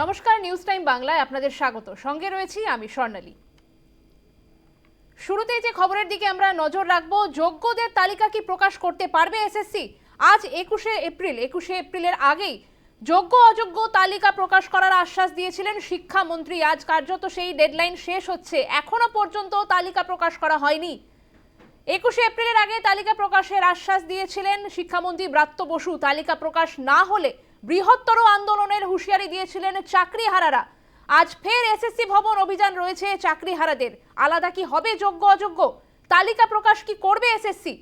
নমস্কার news time বাংলায় আপনাদের স্বাগত। সঙ্গে রয়েছি আমি স্বর্ণালী। শুরুতে যে খবরের দিকে আমরা নজর রাখব, যোগ্যদের তালিকা কি প্রকাশ করতে পারবে এসএসসি আজ একুশে এপ্রিল, একুশে এপ্রিলের আগেই যোগ্য, অযোগ্য তালিকা প্রকাশ করার আশ্বাস দিয়েছিলেন শিক্ষামন্ত্রী। আজ কার্যত সেই ডেডলাইন শেষ হচ্ছে। এখনও পর্যন্ত তালিকা প্রকাশ করা হয়নি। একুশে এপ্রিলের আগে তালিকা প্রকাশের আশ্বাস দিয়েছিলেন শিক্ষামন্ত্রী ব্রাত্য বসু। তালিকা প্রকাশ না হলে বৃহত্তর আন্দোলনের হুঁশিয়ারি দিয়েছিলেন চাকরিহারারা। আজ ফের এসএসসি ভবন অভিযান রয়েছে চাকরিহারাদের। আলাদা কি হবে যোগ্য অযোগ্য? তালিকা প্রকাশ কি করবে এসএসসি?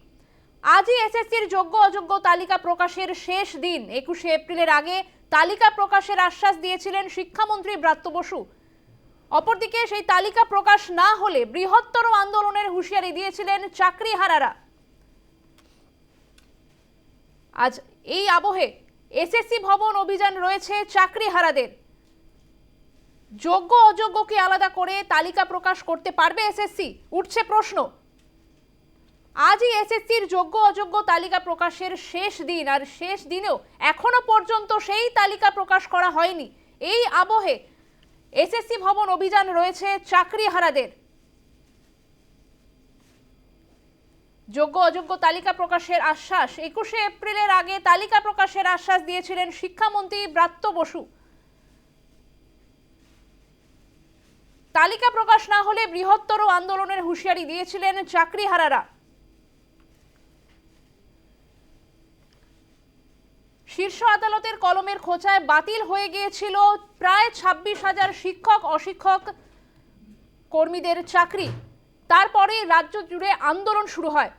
আজই এসএসসির যোগ্য অযোগ্য তালিকা প্রকাশের শেষ দিন। একুশে এপ্রিলের আগে তালিকা প্রকাশের আশ্বাস দিয়েছিলেন শিক্ষামন্ত্রী ব্রাত্য বসু। অপরদিকে সেই তালিকা প্রকাশ না হলে বৃহত্তর আন্দোলনের হুঁশিয়ারি দিয়েছিলেন চাকরিহারারা। আজ এই আবহে এসএসসি ভবন অভিযান রয়েছে চাকরিহারাদের। যোগ্য, অযোগ্যকে আলাদা করে তালিকা প্রকাশ করতে পারবে এসএসসি? উঠছে প্রশ্ন। আজই এসএসসির যোগ্য, অযোগ্য তালিকা প্রকাশের শেষ দিন, আর শেষ দিনেও এখনও পর্যন্ত সেই তালিকা প্রকাশ করা হয়নি। এই আবহে এসএসসি ভবন অভিযান রয়েছে চাকরিহারাদের। যোগ্য অযোগ্য তালিকা প্রকাশের আশ্বাস। একুশে এপ্রিলের আগে তালিকা প্রকাশের আশ্বাস দিয়েছিলেন শিক্ষামন্ত্রী ব্রাত্য বসু। তালিকা প্রকাশ না হলে বৃহত্তর আন্দোলনের হুঁশিয়ারি দিয়েছিলেন চাকরিহারারা। শীর্ষ আদালতের কলমের খোঁচায় বাতিল হয়ে গিয়েছিল প্রায় ছাব্বিশ হাজার শিক্ষক অশিক্ষক কর্মীদের চাকরি। তারপরে রাজ্য জুড়ে আন্দোলন শুরু হয়।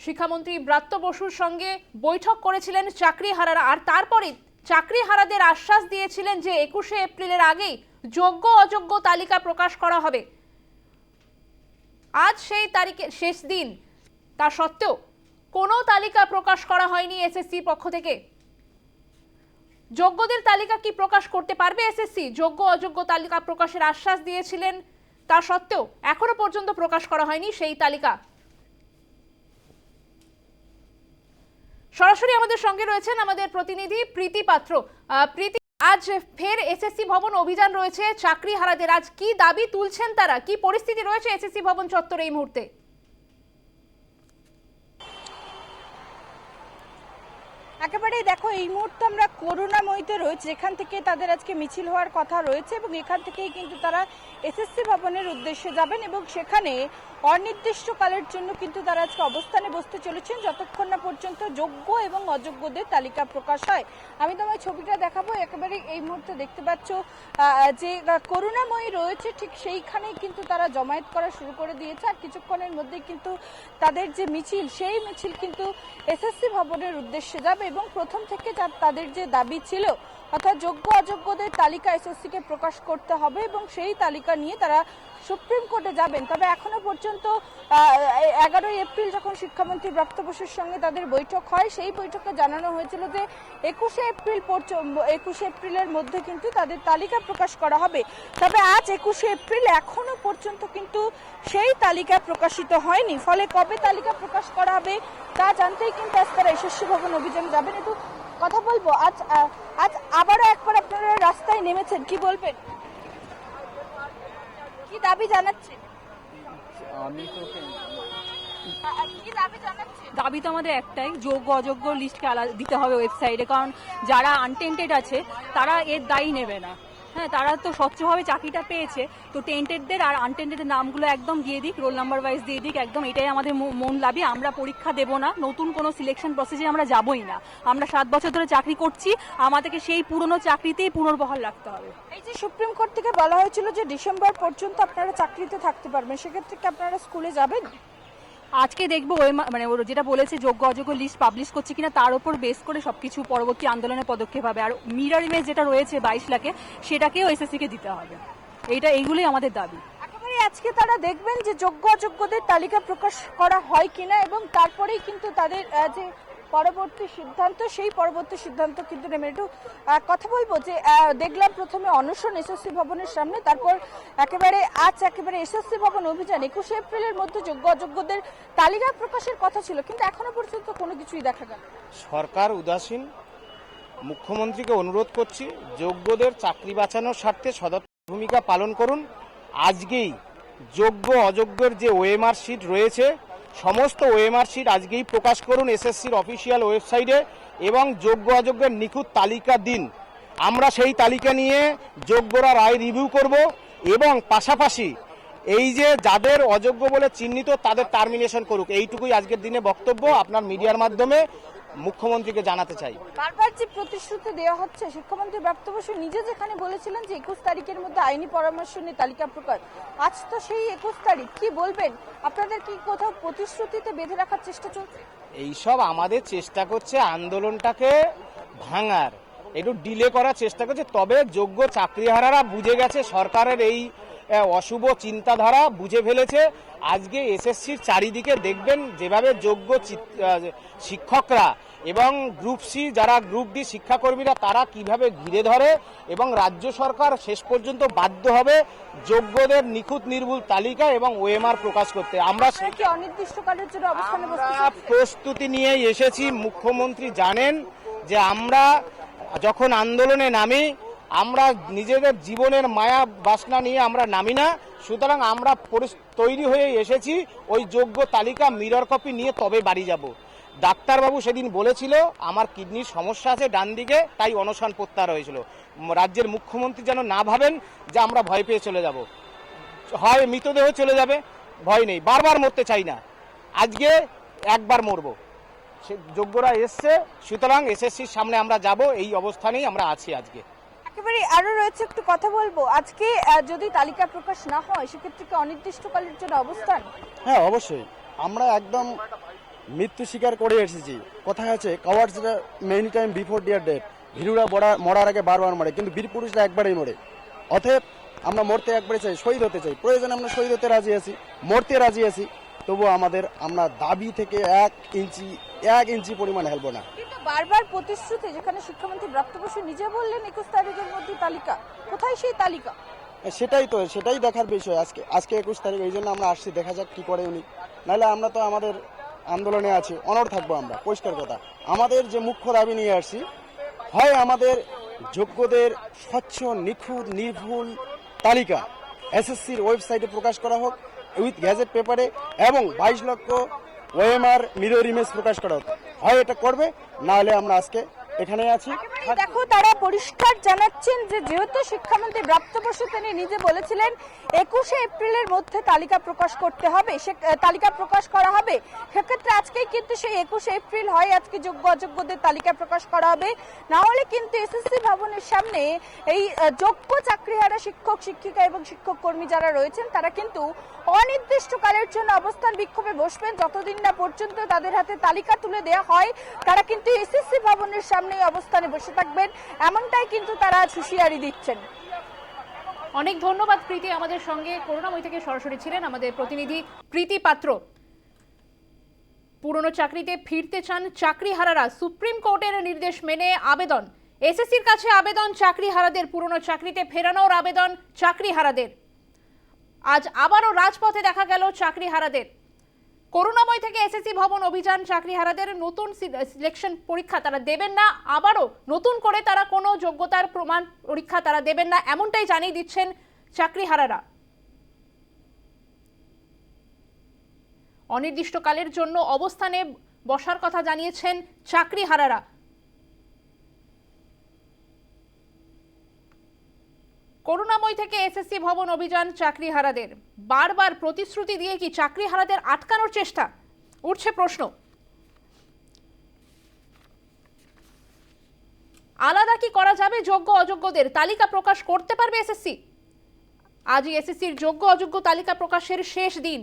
শিক্ষামন্ত্রী ব্রাত্য বসুর সঙ্গে বৈঠক করেছিলেন চাকরি চাকরিহারারা আর তারপরে চাকরিহারাদের আশ্বাস দিয়েছিলেন যে একুশে এপ্রিলের আগেই যোগ্য অযোগ্য তালিকা প্রকাশ করা হবে। আজ সেই তারিখে শেষ দিন। তা সত্ত্বেও কোনো তালিকা প্রকাশ করা হয়নি এসএসসির পক্ষ থেকে। যোগ্যদের তালিকা কি প্রকাশ করতে পারবে এসএসসি যোগ্য, অযোগ্য তালিকা প্রকাশের আশ্বাস দিয়েছিলেন। তা সত্ত্বেও এখনও পর্যন্ত প্রকাশ করা হয়নি সেই তালিকা। সরাসরি আমাদের সঙ্গে রয়েছেন আমাদের প্রতিনিধি প্রীতি পাত্র। প্রীতি, আজ ফের এসএসসি ভবন অভিযান রয়েছে চাকরি হারাদের আজ কি দাবি তুলছেন তারা? কি পরিস্থিতি রয়েছে এসএসসি ভবন চত্বরে এই মুহূর্তে? একেবারেই দেখো, এই মুহূর্তে আমরা করুণাময়ীতে রয়েছে। এখান থেকে তাদের আজকে মিছিল হওয়ার কথা রয়েছে এবং এখান থেকেই কিন্তু তারা এসএসসি ভবনের উদ্দেশ্যে যাবেন এবং সেখানে অনির্দিষ্টকালের জন্য কিন্তু তারা আজকে অবস্থানে বসতে চলেছেন। যতক্ষণ না পর্যন্ত যোগ্য এবং অযোগ্যদের তালিকা প্রকাশ হয়। আমি তোমার ছবিটা দেখাবো। একেবারে এই মুহূর্তে দেখতে পাচ্ছ যে করুণাময়ী রয়েছে, ঠিক সেইখানেই কিন্তু তারা জমায়েত করা শুরু করে দিয়েছে। আর কিছুক্ষণের মধ্যেই কিন্তু তাদের যে মিছিল, সেই মিছিল কিন্তু এসএসসি ভবনের উদ্দেশ্যে যাবে এবং প্রথম থেকে তাদের যে দাবি ছিল অর্থাৎ যোগ্য অযোগ্যদের তালিকা এসএসসি কে প্রকাশ করতে হবে এবং সেই তালিকা নিয়ে তারা সুপ্রিম কোর্টে যাবেন। তবে এখনও পর্যন্ত এগারোই এপ্রিল যখন শিক্ষামন্ত্রী ব্রাত্য বসুর সঙ্গে তাদের বৈঠক হয়, সেই বৈঠকে জানানো হয়েছিল যে একুশে এপ্রিল একুশে এপ্রিলের মধ্যে কিন্তু তাদের তালিকা প্রকাশ করা হবে। তবে আজ একুশে এপ্রিল এখনও পর্যন্ত কিন্তু সেই তালিকা প্রকাশিত হয়নি। ফলে কবে তালিকা প্রকাশ করা হবে তা জানতেই কিন্তু আজ তারা এসএসসি ভবন অভিযান যাবেন। একটু কথা বলব? আজ আজ আবারও একবার আপনারা রাস্তায় নেমেছেন কি বলবেন? কি দাবি জানাচ্ছেন? আমি তো দাবি তো আমাদের একটাই যোগ্য অযোগ্য লিস্টকে আলাদা দিতে হবে ওয়েবসাইটে কারণ যারা আনটেন্টেড আছে তারা এর দায়ী নেবে না। হ্যাঁ তারা তো স্বচ্ছভাবে চাকরিটা পেয়েছে। তো টেন্টেডদের আর আনটেন্টেডের নামগুলো একদম দিয়ে দিক রোল নাম্বার ওয়াইজ দিয়ে দিক, একদম এটাই আমাদের মন লাভি। আমরা পরীক্ষা দেব না, নতুন কোনো সিলেকশন প্রসেসে আমরা যাবই না। আমরা সাত বছর ধরে চাকরি করছি, আমাদেরকে সেই পুরনো চাকরিতেই পুনর্বহাল রাখতে হবে। এই যে সুপ্রিম কোর্ট থেকে বলা হয়েছিল যে ডিসেম্বর পর্যন্ত আপনারা চাকরিতে থাকতে পারবেন, সেক্ষেত্রে কি আপনারা স্কুলে যাবেন? আজকে দেখব ওই মানে ওর যেটা বলেছে, যোগ্য অযোগ্য লিস্ট পাবলিশ করছে কিনা, তার উপর বেস করে সবকিছু পরবর্তী আন্দোলনের পদক্ষেপ হবে। আর মিরার ইমেজ যেটা রয়েছে বাইশ লাখে সেটাকেও এসএসসি কে দিতে হবে। এইটা, এইগুলোই আমাদের দাবি। আজকে তারা দেখবেন যে যোগ্য অযোগ্যদের তালিকা প্রকাশ করা হয় কিনা, এবং তারপরেই কিন্তু তাদের যে পরবর্তী সিদ্ধান্ত, সেই পরবর্তী সিদ্ধান্ত কিন্তু নেমে একটু কথা বলব যে দেখলাম প্রথমে অনশন এসএসসি ভবনের সামনে, তারপর একেবারে আজ একেবারে এসএসসি ভবন অভিযান, একুশে এপ্রিলের মধ্যে যোগ্য অযোগ্যদের তালিকা প্রকাশের কথা ছিল, কিন্তু এখনও পর্যন্ত কোনো কিছুই দেখা গেল। সরকার উদাসীন, মুখ্যমন্ত্রীকে অনুরোধ করছি, যোগ্যদের চাকরি বাঁচানোর স্বার্থে সদর ভূমিকা পালন করুন আজকেই যোগ্য অযোগ্যের যে ওএমআর শিট রয়েছে সমস্ত ওএমআর শিট আজকেই প্রকাশ করুন এসএসসির অফিসিয়াল ওয়েবসাইটে এবং যোগ্য অযোগ্যের নিখুঁত তালিকা দিন। আমরা সেই তালিকা নিয়ে যোগ্যরা রায় রিভিউ করব এবং পাশাপাশি এই যে যাদের অযোগ্য বলে চিহ্নিত তাদের টার্মিনেশন করুক। এইটুকুই আজকের দিনে বক্তব্য। আপনার মিডিয়ার মাধ্যমে মুখ্যমন্ত্রীকে জানাতে চাই। বারবার যে প্রতিশ্রুতি দেওয়া হচ্ছে শিক্ষামন্ত্রী প্রাপ্ত বসু নিজে যেখানে বলেছিলেন যে একুশ তারিখের মধ্যে আইনি পরামর্শ নিয়ে তালিকা প্রকাশ আজ তো সেই একুশ তারিখ। কি বলবেন? আপনাদের কি কোথাও প্রতিশ্রুতিতে বেঁধে রাখার চেষ্টা চলছে? এইসব আমাদের চেষ্টা করছে আন্দোলনটাকে ভাঙার। একটু ডিলে করার চেষ্টা করছে তবে যোগ্য চাকরিহারারা বুঝে গেছে সরকারের এই অশুভ চিন্তাধারা বুঝে ফেলেছে। আজকে এসএসসির চারিদিকে দেখবেন যেভাবে যোগ্য শিক্ষকরা এবং গ্রুপ সি যারা গ্রুপ ডি শিক্ষাকর্মীরা তারা কীভাবে ঘিরে ধরে এবং রাজ্য সরকার শেষ পর্যন্ত বাধ্য হবে যোগ্যদের নিখুঁত নির্ভুল তালিকা এবং ওএমআর প্রকাশ করতে। আমরা অনির্দিষ্টকালের জন্য? প্রস্তুতি নিয়ে এসেছি। মুখ্যমন্ত্রী জানেন যে আমরা যখন আন্দোলনে নামি আমরা নিজেদের জীবনের মায়া বাসনা নিয়ে আমরা নামি না, সুতরাং আমরা তৈরি হয়ে এসেছি, ওই যোগ্য তালিকা মিরর কপি নিয়ে তবে বাড়ি যাব। ডাক্তারবাবু সেদিন বলেছিল, আমার কিডনির সমস্যা আছে ডান দিকে, তাই অনশন প্রত্যাহার হয়েছিল। রাজ্যের মুখ্যমন্ত্রী যেন না ভাবেন যে আমরা ভয় পেয়ে চলে যাব। হয় মৃতদেহ চলে যাবে, ভয় নেই, বারবার মরতে চাই না। আজকে একবার মরব। সে যোগ্যরা এসছে, সুতরাং এসএসসির সামনে আমরা যাব, এই অবস্থানেই আমরা আছি আজকে। একেবারে আরও রয়েছে, একটু কথা বলব। আজকে যদি তালিকা প্রকাশ না হয়, সেক্ষেত্রে কি অনির্দিষ্টকালের জন্য অবস্থান? হ্যাঁ অবশ্যই। আমরা একদম মৃত্যু স্বীকার করে এসেছি। কথা আছে cowards many time before their death ভীরুরা বড়া মরার আগে বারবার মরে, কিন্তু বীর পুরুষরা একবারেই মরে। অতএব, আমরা মরতে একবারে চাই, শহীদ হতে চাই। প্রয়োজনে আমরা শহীদ হতে রাজি আছি, মরতে রাজি আছি। তবু আমাদের আমরা দাবি থেকে এক ইঞ্চি এক ইঞ্চি পরিমাণ হেলবো না। কিন্তু বারবার প্রতিশ্রুতি যেখানে শিক্ষামন্ত্রী প্রাপ্ত বসু নিজে বললেন একুশ তারিখের মধ্যে তালিকা কোথায় সেই তালিকা? সেটাই তো সেটাই দেখার বিষয় আজকে আজকে একুশ তারিখ এই জন্য আমরা আসছি দেখা যাক কি করে উনি। নাহলে আমরা তো আমাদের আন্দোলনে আছি অনড় থাকব আমরা পরিষ্কার কথা। আমাদের যে মুখ্য দাবি নিয়ে আসছি হয় আমাদের যোগ্যদের স্বচ্ছ নিখুঁত নির্ভুল তালিকা এসএসসির ওয়েবসাইটে প্রকাশ করা হোক উইথ গ্যাজেট পেপারে এবং বাইশ লক্ষ ওএমআর মিরর ইমেজ প্রকাশ করা হয় এটা করবে, না হলে আমরা আজকে এখানে আছি। দেখো, তারা পরিষ্কার জানাচ্ছেন যে যেহেতু শিক্ষামন্ত্রী ব্রাত্য তিনি নিজে বলেছিলেন, একুশে এপ্রিলের মধ্যে তালিকা প্রকাশ করতে হবে, সে তালিকা প্রকাশ করা হবে। সেক্ষেত্রে আজকেই কিন্তু সেই একুশে এপ্রিল হয়, আজকে যোগ্য অযোগ্যদের তালিকা প্রকাশ করা হবে। না হলে কিন্তু এসএসসি ভবনের সামনে এই যোগ্য চাকরিহারা শিক্ষক, শিক্ষিকা এবং শিক্ষক কর্মী যারা রয়েছেন, তারা কিন্তু অনির্দিষ্টকালের জন্য অবস্থান বিক্ষোভে বসবেন। যতদিন না পর্যন্ত তাদের হাতে তালিকা তুলে দেওয়া হয়, তারা কিন্তু এসএসসি ভবনের সামনে অবস্থানে বসে থাকবেন, এমনটাই কিন্তু তারা হুঁশিয়ারি দিচ্ছেন। অনেক ধন্যবাদ প্রীতি আমাদের সঙ্গে। করুণাময় থেকে সরাসরি ছিলেন আমাদের প্রতিনিধি প্রীতি পাত্র। পুরনো চাকরিতে ফিরতে চান চাকরিহারারা। সুপ্রিম কোর্টের নির্দেশ মেনে আবেদন। এসএসসির কাছে আবেদন চাকরিহারাদের। পুরনো চাকরিতে ফেরানোর আবেদন চাকরিহারাদের। আজ আবারও রাজপথে দেখা গেল চাকরিহারাদের। করুণাময় থেকে এসএসসি ভবন অভিযান চাকরিহারাদের নতুন সিলেকশন পরীক্ষা তারা দেবেন না, আবারও নতুন করে তারা কোনো যোগ্যতার প্রমাণ পরীক্ষা তারা দেবেন না, এমনটাই জানিয়ে দিচ্ছেন চাকরিহারারা। অনির্দিষ্টকালের জন্য অবস্থানে বসার কথা জানিয়েছেন চাকরিহারারা। করুণাময় থেকে এসএসসি ভবন অভিযান চাকরি হারাদের বারবার প্রতিশ্রুতি দিয়ে কি চাকরি হারাদের আটকানোর চেষ্টা? উঠছে প্রশ্ন। আলাদা কি করা যাবে যোগ্য অযোগ্যদের? তালিকা প্রকাশ করতে পারবে এসএসসি? আজই এসএসসির যোগ্য অযোগ্য তালিকা প্রকাশের শেষ দিন।